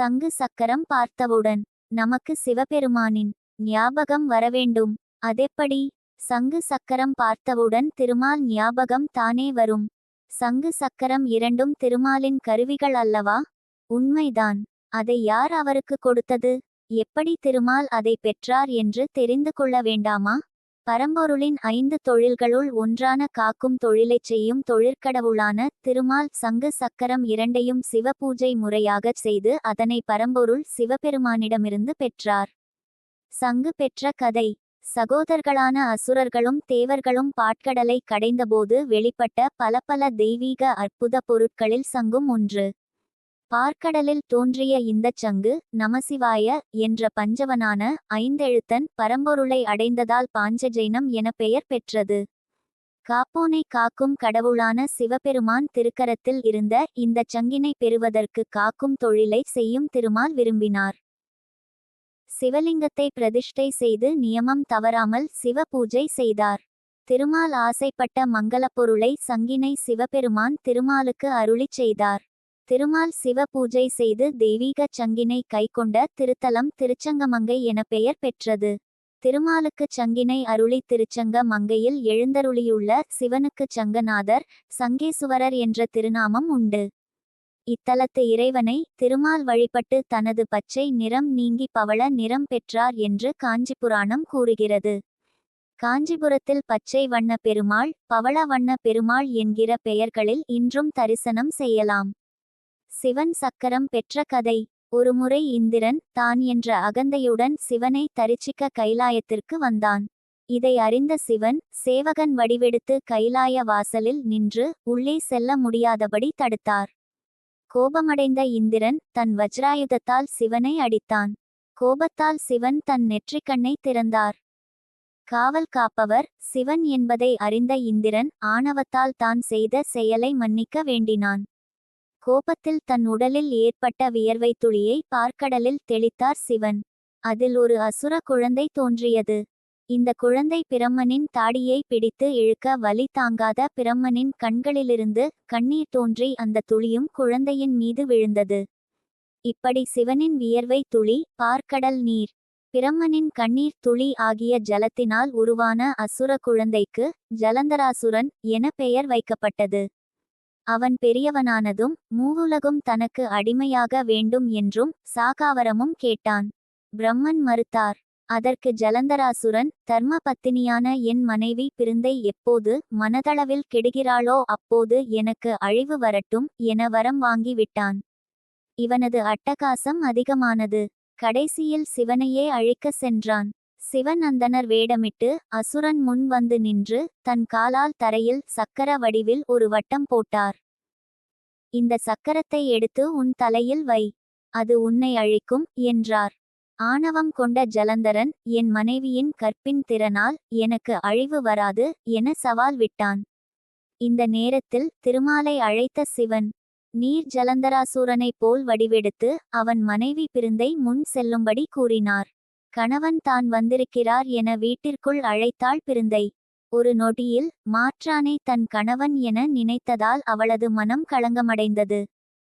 சங்கு சக்கரம் பார்த்தவுடன் நமக்கு சிவபெருமானின் ஞாபகம் வரவேண்டும். அதெப்படி சங்கு சக்கரம் பார்த்தவுடன் திருமால் ஞாபகம் தானே வரும். சங்கு சக்கரம் இரண்டும் திருமாலின் கருவிகள் அல்லவா? உண்மைதான். அதை யார் அவருக்கு கொடுத்தது? எப்படி திருமால் அதை பெற்றார் என்று தெரிந்து கொள்ள வேண்டாமா? பரம்பொருளின் ஐந்து தொழில்களுள் ஒன்றான காக்கும் தொழிலைச் செய்யும் தொழிற்கடவுளான திருமால் சங்கு சக்கரம் இரண்டையும் சிவபூஜை முறையாகச் செய்து அதனை பரம்பொருள் சிவபெருமானிடமிருந்து பெற்றார். சங்கு பெற்ற கதை. சகோதரர்களான அசுரர்களும் தேவர்களும் பாட்கடலை கடைந்தபோது வெளிப்பட்ட பல பல தெய்வீக அற்புத பொருட்களில் சங்கும் ஒன்று. பார்க்கடலில் தோன்றிய இந்தச் சங்கு நமசிவாய என்ற பஞ்சவனான ஐந்தெழுத்தன் பரம்பொருளை அடைந்ததால் பாஞ்சஜைனம் என பெயர் பெற்றது. காப்போனை காக்கும் கடவுளான சிவபெருமான் திருக்கரத்தில் இருந்த இந்தச் சங்கினை பெறுவதற்கு காக்கும் தொழிலை செய்யும் திருமால் விரும்பினார். சிவலிங்கத்தை பிரதிஷ்டை செய்து நியமம் தவறாமல் சிவ பூஜை செய்தார். திருமால் ஆசைப்பட்ட மங்களப் பொருளை சங்கினை சிவபெருமான் திருமாலுக்கு அருளிச் செய்தார். திருமால் சிவ பூஜை செய்து தெய்வீகச் சங்கினை கைக்கொண்ட திருத்தலம் திருச்சங்கமங்கை என பெயர் பெற்றது. திருமாலுக்குச் சங்கினை அருளி திருச்சங்க மங்கையில் எழுந்தருளியுள்ள சிவனுக்குச் சங்கநாதர் சங்கேசுவரர் என்ற திருநாமம் உண்டு. இத்தலத்து இறைவனை திருமால் வழிபட்டு தனது பச்சை நிறம் நீங்கி பவள நிறம் பெற்றார் என்று காஞ்சிபுராணம் கூறுகிறது. காஞ்சிபுரத்தில் பச்சை வண்ண பெருமாள் பவள வண்ண பெருமாள் என்கிற பெயர்களில் இன்றும் தரிசனம் செய்யலாம். சிவன் சக்கரம் பெற்ற கதை. ஒருமுறை இந்திரன் தான் என்ற அகந்தையுடன் சிவனை தரிச்சிக்க கைலாயத்திற்கு வந்தான். இதை அறிந்த சிவன் சேவகன் வடிவெடுத்து கைலாய வாசலில் நின்று உள்ளே செல்ல முடியாதபடி தடுத்தார். கோபமடைந்த இந்திரன் தன் வஜ்ராயுதத்தால் சிவனை அடித்தான். கோபத்தால் சிவன் தன் நெற்றிக்கண்ணை திறந்தார். காவல் காப்பவர் சிவன் என்பதை அறிந்த இந்திரன் ஆணவத்தால் தான் செய்த செயலை மன்னிக்க வேண்டினான். கோபத்தில் தன் உடலில் ஏற்பட்ட வியர்வை துளியை பார்க்கடலில் தெளித்தார் சிவன். அதில் ஒரு அசுர குழந்தை தோன்றியது. இந்த குழந்தை பிரம்மனின் தாடியை பிடித்து இழுக்க வலி தாங்காத பிரம்மனின் கண்களிலிருந்து கண்ணீர் தோன்றி அந்த துளியும் குழந்தையின் மீது விழுந்தது. இப்படி சிவனின் வியர்வை துளி பார்க்கடல் நீர் பிரம்மனின் கண்ணீர் துளி ஆகிய ஜலத்தினால் உருவான அசுர குழந்தைக்கு ஜலந்தராசுரன் என பெயர் வைக்கப்பட்டது. அவன் பெரியவனானதும் மூவுலகும் தனக்கு அடிமையாக வேண்டும் என்றும் சாகாவரமும் கேட்டான். பிரம்மன் மறுத்தார் அதற்கு ஜலந்தராசுரன் தர்ம பத்தினியான என் மனைவி பிருந்தை எப்போது மனதளவில் கெடுகிறாளோ அப்போது எனக்கு அழிவு வரட்டும் என வரம் வாங்கி விட்டான். இவனது அட்டகாசம் அதிகமானது. கடைசியில் சிவனையே அழிக்க சென்றான். சிவன் வேடமிட்டு அசுரன் முன் வந்து நின்று தன் காலால் தரையில் சக்கர வடிவில் ஒரு வட்டம் போட்டார். இந்த சக்கரத்தை எடுத்து உன் தலையில் வை. அது உன்னை அழிக்கும் என்றார். ஆணவம் கொண்ட ஜலந்தரன் என் மனைவியின் கற்பின் திறனால் எனக்கு அழிவு வராது என சவால் விட்டான். இந்த நேரத்தில் திருமாலை அழைத்த சிவன் நீர் ஜலந்தராசூரனைப் போல் வடிவெடுத்து அவன் மனைவி பிருந்தை முன் செல்லும்படி கூறினார். கணவன் தான் வந்திருக்கிறார் என வீட்டிற்குள் அழைத்தாள் பிருந்தை. ஒரு நொடியில் மாற்றானை தன் கணவன் என நினைத்ததால் அவளது மனம் களங்கமடைந்தது.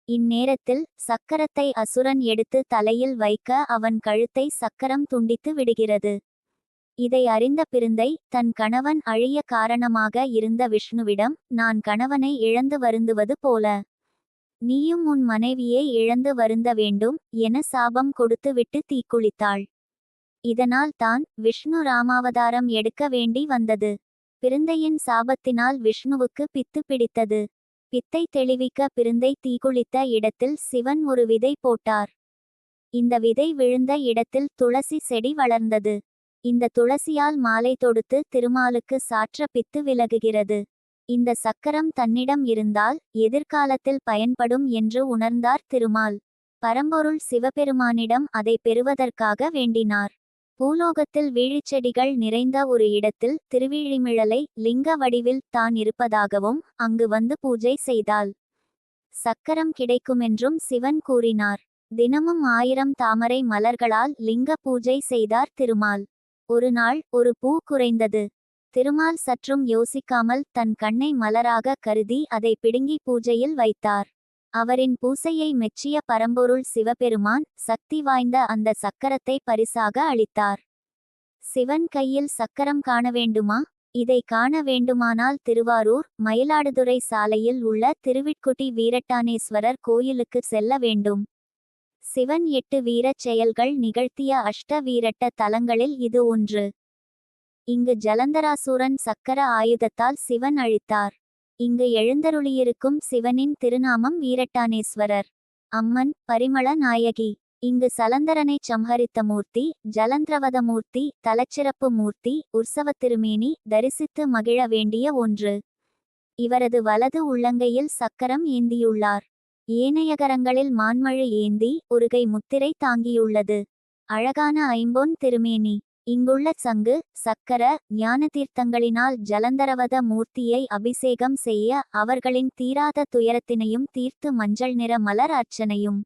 இந்நேரத்தில் சக்கரத்தை அசுரன் எடுத்து தலையில் வைக்க அவன் கழுத்தை சக்கரம் துண்டித்து விடுகிறது. இதை அறிந்த பிருந்தை தன் கணவன் அழிய காரணமாக இருந்த விஷ்ணுவிடம் நான் கணவனை இழந்து வருந்துவது போல. நீயும் உன் மனைவியை இழந்து வருந்த வேண்டும் என சாபம் கொடுத்துவிட்டு தீக்குளித்தாள். இதனால் தான் விஷ்ணு ராமாவதாரம் எடுக்க வேண்டி வந்தது. பிருந்தையின் சாபத்தினால் விஷ்ணுவுக்கு பித்து பிடித்தது. பித்தை தெளிவிக்க பிருந்தை தீக்குளித்த இடத்தில் சிவன் ஒரு விதை போட்டார். இந்த விதை விழுந்த இடத்தில் துளசி செடி வளர்ந்தது. இந்த துளசியால் மாலை தொடுத்து திருமாலுக்கு சாற்ற பித்து விலகுகிறது. இந்த சக்கரம் தன்னிடம் இருந்தால் எதிர்காலத்தில் பயன்படும் என்று உணர்ந்தார் திருமால். பரம்பொருள் சிவபெருமானிடம் அதை பெறுவதற்காக வேண்டினார். பூலோகத்தில் வீழிச்செடிகள் நிறைந்த ஒரு இடத்தில் திருவிழிமிழலை லிங்க வடிவில் தான் இருப்பதாகவும் அங்கு வந்து பூஜை செய்தால் சக்கரம் கிடைக்குமென்றும் சிவன் கூறினார். தினமும் ஆயிரம் தாமரை மலர்களால் லிங்க பூஜை செய்தார் திருமால். ஒரு நாள் ஒரு பூ குறைந்தது. திருமால் சற்றும் யோசிக்காமல் தன் கண்ணை மலராக கருதி அதை பிடுங்கி பூஜையில் வைத்தார். அவரின் பூசையை மெச்சிய பரம்பொருள் சிவபெருமான் சக்தி வாய்ந்த அந்த சக்கரத்தை பரிசாக அளித்தார். சிவன் கையில் சக்கரம் காண வேண்டுமா? இதை காண வேண்டுமானால் திருவாரூர் மயிலாடுதுறை சாலையில் உள்ள திருவிட்குட்டி வீரட்டானேஸ்வரர் கோயிலுக்கு செல்ல வேண்டும். சிவன் எட்டு வீரச் செயல்கள் நிகழ்த்திய அஷ்ட வீரட்ட தலங்களில் இது ஒன்று. இங்கு ஜலந்தராசூரன் சக்கர ஆயுதத்தால் சிவன் அழித்தார். இங்கு எழுந்தருளியிருக்கும் சிவனின் திருநாமம் வீரட்டானேஸ்வரர். அம்மன் பரிமள நாயகி. இங்கு சலந்தரனைச் சம்ஹரித்த மூர்த்தி ஜலந்திரவத மூர்த்தி தலச்சிறப்பு மூர்த்தி உற்சவத் திருமேனி தரிசித்து மகிழ வேண்டிய ஒன்று. இவரது வலது உள்ளங்கையில் சக்கரம் ஏந்தியுள்ளார். ஏனையகரங்களில் மான்மழு ஏந்தி ஒருகை முத்திரை தாங்கியுள்ளது. அழகான ஐம்பொன் திருமேனி. இங்குள்ள சங்கு சக்கர ஞான தீர்த்தங்களினால் ஜலந்தரவத மூர்த்தியை அபிஷேகம் செய்ய அவர்களின் தீராத துயரத்தினையும் தீர்த்து மஞ்சள் நிற மலர் அர்ச்சனையும்.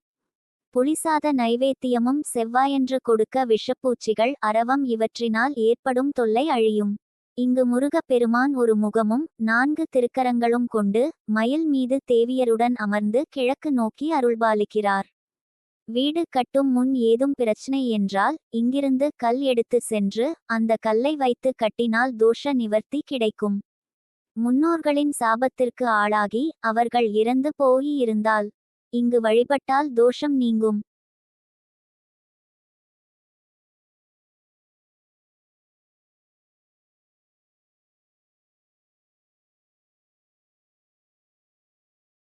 புளிசாத நைவேத்தியமும் செவ்வாயன்று கொடுக்க விஷப்பூச்சிகள் அரவம் இவற்றினால் ஏற்படும் தொல்லை அழியும். இங்கு முருகப் பெருமான் ஒரு முகமும் நான்கு திருக்கரங்களும் கொண்டு மயில் மீது தேவியருடன் அமர்ந்து கிழக்கு நோக்கி அருள்பாலிக்கிறார். வீடு கட்டும் முன் ஏதும் பிரச்சனை என்றால் இங்கிருந்து கல் எடுத்து சென்று அந்த கல்லை வைத்து கட்டினால் தோஷ நிவர்த்தி கிடைக்கும். முன்னோர்களின் சாபத்திற்கு ஆளாகி அவர்கள் இறந்து போயிருந்தால் இங்கு வழிபட்டால் தோஷம் நீங்கும்.